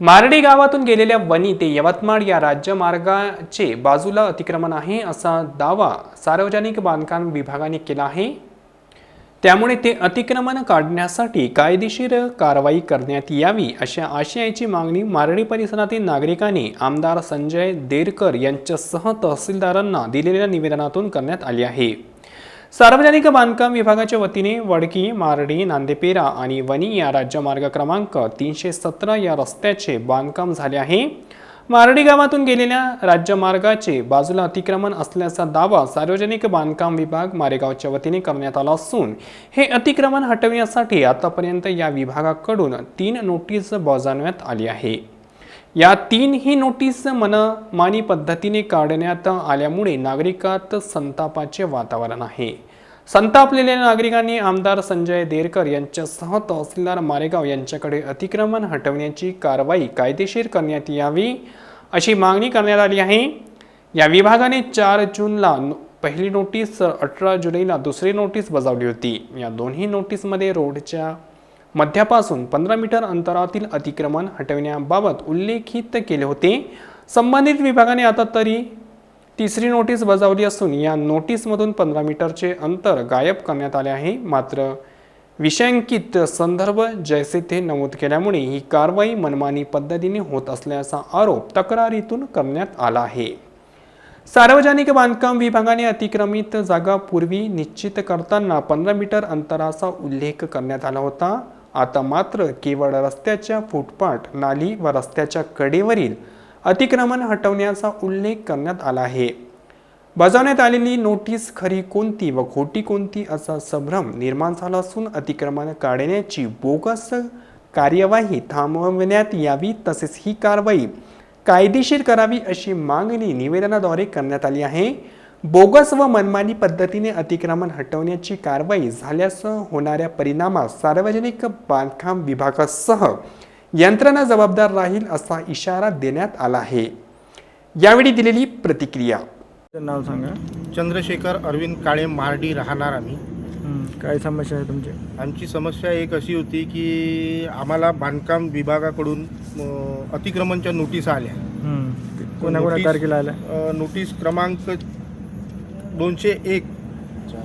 मारडी गावातून गेलेल्या वनी ते यवतमाळ या राज्यमार्गाचे बाजूला अतिक्रमण आहे असा दावा सार्वजनिक बांधकाम विभागाने केला आहे. त्यामुळे ते अतिक्रमण काढण्यासाठी कायदेशीर कारवाई करण्यात यावी अशा आशयाची मागणी मारडी परिसरातील नागरिकांनी आमदार संजय देरकर यांच्यासह तहसीलदारांना दिलेल्या निवेदनातून करण्यात आली आहे. सार्वजनिक बांधकाम विभागाच्या वतीने वडकी मारडी नांदेपेरा आणि वनी या राज्यमार्ग क्रमांक तीनशे सतरा या रस्त्याचे बांधकाम झाले आहे. मारडी गावातून गेलेल्या राज्यमार्गाचे बाजूला अतिक्रमण असल्याचा दावा सार्वजनिक बांधकाम विभाग मारेगावच्या वतीने करण्यात आला असून हे अतिक्रमण हटविण्यासाठी आतापर्यंत या विभागाकडून तीन नोटीस बजावण्यात आली आहे. या तीनही नोटीस मनमानी पद्धतीने काढण्यात आल्यामुळे नागरिकात संतापाचे वातावरण आहे. संतापलेल्या नागरिकांनी आमदार संजय देरकर यांच्यासह तहसीलदार मारेगाव यांच्याकडे अतिक्रमण हटवण्याची कारवाई कायदेशीर करण्यात यावी अशी मागणी करण्यात आली आहे. या विभागाने चार जूनला नो- पहिली नोटीस अठरा जुलैला दुसरी नोटीस बजावली होती. या दोन्ही नोटीसमध्ये रोडच्या मध्यापासून पंधरा मीटर अंतरातील अतिक्रमण हटविण्याबाबत उल्लेखित केले होते. संबंधित विभागाने आता तरी तिसरी नोटीस बजावली असून या नोटीसमधून पंधरा मीटरचे अंतर गायब करण्यात आले आहे. मात्र विषयांकित संदर्भ जैसे ते नमूद केल्यामुळे ही कारवाई मनमानी पद्धतीने होत असल्याचा आरोप तक्रारीतून करण्यात आला आहे. सार्वजनिक बांधकाम विभागाने अतिक्रमित जागा पूर्वी निश्चित करताना पंधरा मीटर अंतराचा उल्लेख करण्यात आला होता. आता मात्र केवळ रस्त्याच्या फुटपाथ नाली व रस्त्याच्या कडेवरील अतिक्रमण हटवण्याचा उल्लेख करण्यात आला आहे. बजावण्यात आलेली नोटीस खरी कोणती व खोटी कोणती असा संभ्रम निर्माण झाला असून अतिक्रमण काढण्याची बोगस कार्यवाही थांबवण्यात यावी तसेच ही कारवाई कायदेशीर करावी अशी मागणी निवेदनाद्वारे करण्यात आली आहे. बोगस व मनमानी पद्धतीने अतिक्रमण हटवण्याची कारवाई झाल्यास होणाऱ्या परिणामास सार्वजनिक बांधकाम विभागासह यंत्रणा जबाबदार राहील असा इशारा देण्यात आला आहे. यावेळी दिलेली प्रतिक्रिया. नाव सांगा. चंद्रशेखर अरविंद काळे मार्डी राहणार आम्ही. हं, काय समस्या आहे तुमची? आमची समस्या एक अशी होती की आम्हाला बांधकाम विभागाकडून अतिक्रमणच्या नोटीस आल्या. हं, ते कोणा नोटीस- तारखेला आल्या? नोटीस क्रमांक दोनशे एक.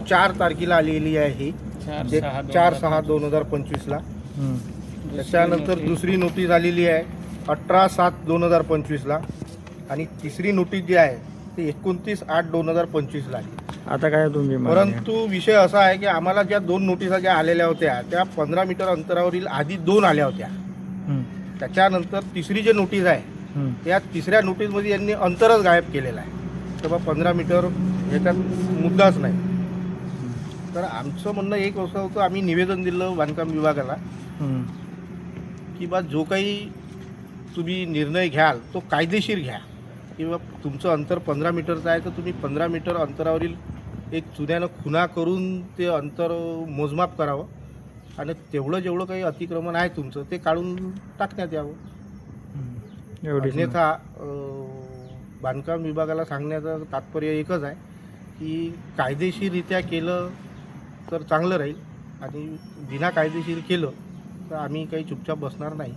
चार तारखेला आलेली आहे जे- चार सहा दोन हजार पंचवीसला. हं, त्याच्यानंतर दुसरी नोटीस आलेली आहे. अठरा सात दोन हजार पंचवीसला. आणि तिसरी नोटीस जी आहे ती एकोणतीस आठ दोन हजार पंचवीसला आली आता काय मागणी? परंतु विषय असा आहे की आम्हाला ज्या दोन नोटिसा ज्या आलेल्या होत्या त्या पंधरा मीटर अंतरावरील आधी दोन आल्या होत्या. हं, त्याच्यानंतर तिसरी जी नोटीस आहे हं, त्या तिसऱ्या नोटीसमध्ये यांनी अंतरच गायब केलेलं आहे. तेव्हा पंधरा मीटर ह्याच्यात मुद्दाच नाही. तर आमचं म्हणणं एक असं होतं आम्ही निवेदन दिलं बांधकाम विभागाला की बा जो काही तुम्ही निर्णय घ्याल तो कायदेशीर घ्या. किंवा तुमचं अंतर पंधरा मीटरचं आहे तर तुम्ही पंधरा मीटर अंतरावरील एक चुन्यानं खुणा करून ते अंतर मोजमाप करावं. आणि तेवढं जेवढं काही अतिक्रमण आहे तुमचं ते काढून टाकण्यात यावं. अन्यथा बांधकाम विभागाला सांगण्याचं तात्पर्य एकच आहे. की कायदेशीररित्या केलं तर चांगलं राहील आणि बिना कायदेशीर केलं तर आम्ही काही चुपचाप बसणार नाही.